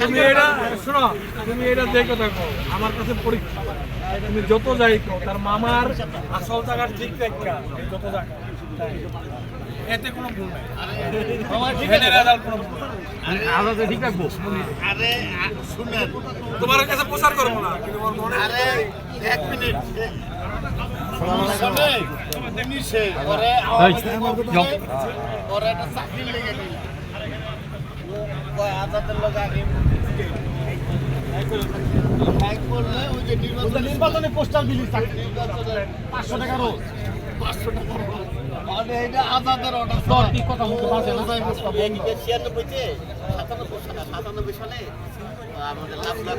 তুমি এটা শোনো তুমি এটা দেখে দেখো আমার কাছে পরীক্ষা তুমি যত যাই তার মামার আসল জায়গার ঠিক দেখা যত এতে কোনো ভুল নাই। আলাদা ঠিক রাখব আরে শুনেন তোমার কাছে প্রচার করব না কিন্তু মনে আরে এক মিনিট নির্বাচন পোস্টাল বিলি চাকরি পাঁচশো টাকা রোজ। পাঁচশো টাকা রোজ সালে, সাতানব্বই সালে আমাদের লাভ লাভ